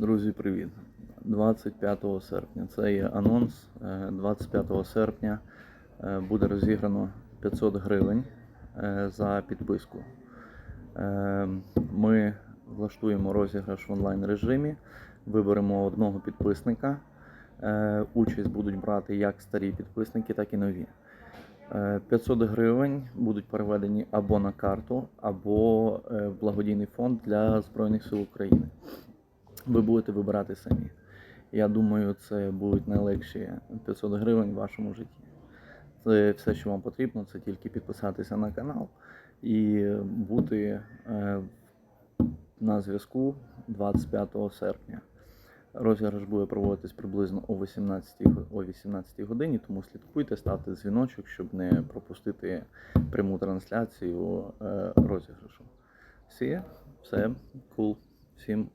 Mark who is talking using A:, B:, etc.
A: Друзі, привіт! 25 серпня. Це є анонс. Е, 25 серпня е, буде розіграно 500 гривень е, за підписку. Е, Ми влаштуємо розіграш в онлайн режимі, виберемо одного підписника. Е, Участь будуть брати як старі підписники, так і нові. Е, 500 гривень будуть переведені або на карту, або е, в благодійний фонд для Збройних сил України. Ви будете вибирати самі. Я думаю, це будуть найлегші 500 гривень в вашому житті. Це все, що вам потрібно, це тільки підписатися на канал і бути е, на зв'язку 25 серпня. Розіграш буде проводитись приблизно о 18, го- о 18 годині, тому слідкуйте, ставте дзвіночок, щоб не пропустити пряму трансляцію е, розіграшу. Всі, все, кул. Всім